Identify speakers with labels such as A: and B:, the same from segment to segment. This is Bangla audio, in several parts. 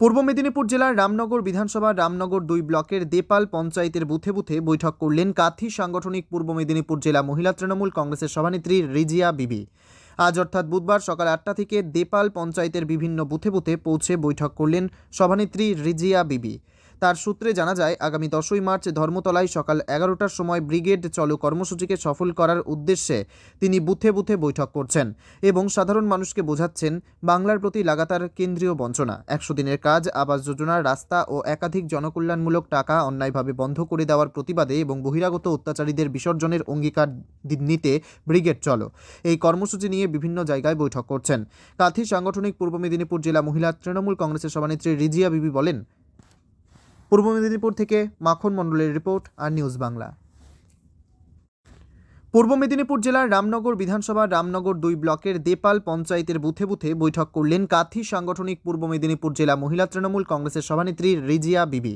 A: পূর্ব মেদিনীপুর জেলার রামনগর বিধানসভার রামনগর দুই ব্লকের দেপাল পঞ্চায়েতের বুথে বুথে বৈঠক করলেন কাথি সাংগঠনিক পূর্ব মেদিনীপুর জেলা মহিলা তৃণমূল কংগ্রেসের সভানেত্রী রিজিয়া বিবি। আজ অর্থাৎ বুধবার সকাল আটটা থেকে দেপাল পঞ্চায়েতের বিভিন্ন বুথে বুথে পৌঁছে বৈঠক করলেন সভানেত্রী রিজিয়া বিবি। তার সূত্রে জানা যায়, আগামী দশই মার্চ ধর্মতলায় সকাল এগারোটার সময় ব্রিগেড চলো কর্মসূচিকে সফল করার উদ্দেশ্যে তিনি বুথে বুথে বৈঠক করছেন এবং সাধারণ মানুষকে বোঝাচ্ছেন বাংলার প্রতি লাগাতার কেন্দ্রীয় বঞ্চনা। একশো দিনের কাজ, আবাস যোজনার রাস্তা ও একাধিক জনকল্যাণমূলক টাকা অন্যায়ভাবে বন্ধ করে দেওয়ার প্রতিবাদে এবং বহিরাগত অত্যাচারীদের বিসর্জনের অঙ্গীকার নিতে ব্রিগেড চলো। এই কর্মসূচি নিয়ে বিভিন্ন জায়গায় বৈঠক করছেন। কাথি সাংগঠনিক পূর্ব মেদিনীপুর জেলা মহিলা তৃণমূল কংগ্রেসের সভানেত্রী রিজিয়া বিবি বলেন পূর্ব মেদিনীপুর থেকে মাখন মণ্ডলের রিপোর্ট আর নিউজ বাংলা। পূর্ব মেদিনীপুর জেলার রামনগর বিধানসভার রামনগর দুই ব্লকের দেপাল পঞ্চায়েতের বুথে বুথে বৈঠক করলেন কাথি সাংগঠনিক পূর্ব মেদিনীপুর জেলা মহিলা তৃণমূল কংগ্রেসের সভানেত্রী রিজিয়া বিবি।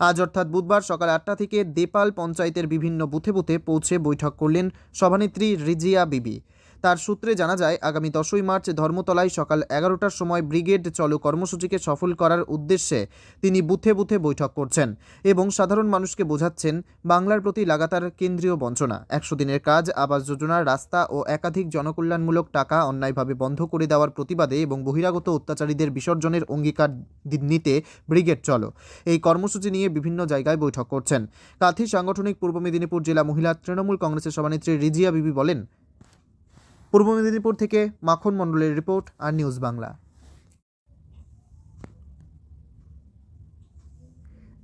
A: আজ অর্থাৎ বুধবার সকাল আটটা থেকে দেপাল পঞ্চায়েতের বিভিন্ন বুথে বুথে পৌঁছে বৈঠক করলেন সভানেত্রী রিজিয়া বিবি। তার সূত্রে জানা যায়, আগামী দশই মার্চ ধর্মতলায় সকাল এগারোটার সময় ব্রিগেড চলো কর্মসূচিকে সফল করার উদ্দেশ্যে তিনি বুথে বুথে বৈঠক করছেন এবং সাধারণ মানুষকে বোঝাচ্ছেন বাংলার প্রতি লাগাতার কেন্দ্রীয় বঞ্চনা। একশো দিনের কাজ, আবাস যোজনার রাস্তা ও একাধিক জনকল্যাণমূলক টাকা অন্যায়ভাবে বন্ধ করে দেওয়ার প্রতিবাদে এবং বহিরাগত অত্যাচারীদের বিসর্জনের অঙ্গীকার নিতে ব্রিগেড চলো। এই কর্মসূচি নিয়ে বিভিন্ন জায়গায় বৈঠক করছেন। কাথি সাংগঠনিক পূর্ব মেদিনীপুর জেলা মহিলা তৃণমূল কংগ্রেসের সভানেত্রী রিজিয়া বিবি বলেন পূর্ব মেদিনীপুর থেকে মাখন মণ্ডলের রিপোর্ট আর নিউজ বাংলা।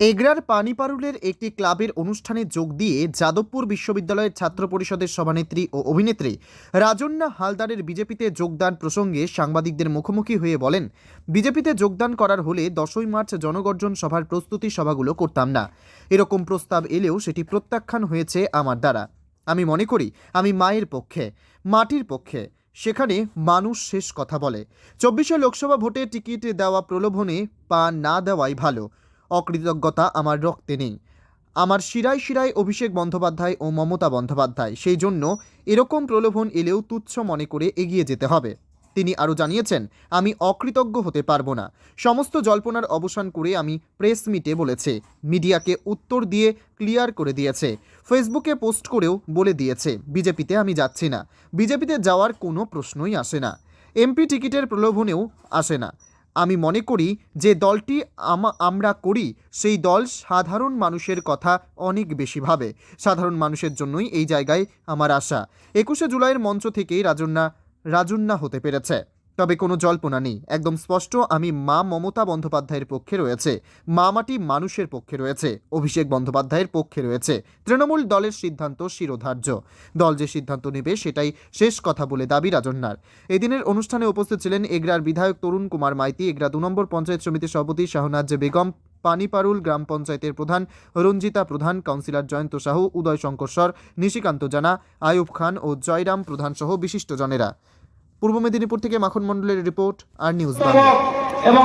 A: এগরার পানিপারুলের একটি ক্লাবের অনুষ্ঠানে যোগ দিয়ে যাদবপুর বিশ্ববিদ্যালয়ের ছাত্র পরিষদের সভানেত্রী ও অভিনেত্রী রাজন্না হালদারের বিজেপিতে যোগদান প্রসঙ্গে সাংবাদিকদের মুখোমুখি হয়ে বলেন, বিজেপিতে যোগদান করার হলে দশই মার্চ জনগর্জন সভার প্রস্তুতি সভাগুলো করতাম না। এরকম প্রস্তাব এলেও সেটি প্রত্যাখ্যান হয়েছে আমার দ্বারা। আমি মনে করি আমি মায়ের পক্ষে, মাটির পক্ষে। সেখানে মানুষ শেষ কথা বলে। চব্বিশে লোকসভা ভোটে টিকিট দেওয়া প্রলোভনে পা না দেওয়াই ভালো। অকৃতজ্ঞতা আমার রক্তে নেই। আমার শিরায় শিরায় অভিষেক বন্দ্যোপাধ্যায় ও মমতা বন্দ্যোপাধ্যায়, সেই জন্য এরকম প্রলোভন এলেও তুচ্ছ মনে করে এগিয়ে যেতে হবে। তিনি আরও জানিয়েছেন, আমি অকৃতজ্ঞ হতে পারব না। সমস্ত জল্পনার অবসান করে আমি প্রেস মিটে বলেছে। মিডিয়াকে উত্তর দিয়ে ক্লিয়ার করে দিয়েছে। ফেসবুকে পোস্ট করেও বলে দিয়েছে, বিজেপিতে আমি যাচ্ছি না। বিজেপিতে যাওয়ার কোনো প্রশ্নই আসে না। এমপি টিকিটের প্রলোভনেও আসে না। আমি মনে করি যে দলটি আমা- আমরা করি, সেই দল সাধারণ মানুষের কথা অনেক বেশি ভাবে। সাধারণ মানুষের জন্যই এই জায়গায় আমার আশা। একুশে জুলাইয়ের মঞ্চ থেকেই রাজন্না রাজন্না হতে পেরেছে। তবে কোনো জল্পনা নেই। একদম স্পষ্ট, আমি মা মমতা বন্দ্যোপাধ্যায়ের পক্ষে রয়েছে। মা মাটি মানুষের পক্ষে রয়েছে। অভিষেক বন্দ্যোপাধ্যায়ের পক্ষে রয়েছে। তৃণমূল দলের সিদ্ধান্ত শিরোধার্য। দল যে সিদ্ধান্ত নেবে সেটাই শেষ কথা বলে দাবি রাজন্যার এদিনের অনুষ্ঠানে উপস্থিত ছিলেন এগরার বিধায়ক তরুণ কুমার মাইতি, এগরা দু নম্বর পঞ্চায়েত সমিতির সভাপতি শাহনাজ বেগম পানিপারুল গ্রাম পঞ্চায়েতের প্রধান, রঞ্জিতা প্রধান, কাউন্সিলর জয়ন্ত সাহু, উদয় শঙ্কর নিশিকান্ত জানা, আয়ুব খান ও জয়রাম প্রধান সহ বিশিষ্ট জনেরা পূর্ব মেদিনীপুর থেকে মাখন মন্ডলের রিপোর্ট, আর নিউজ
B: এবং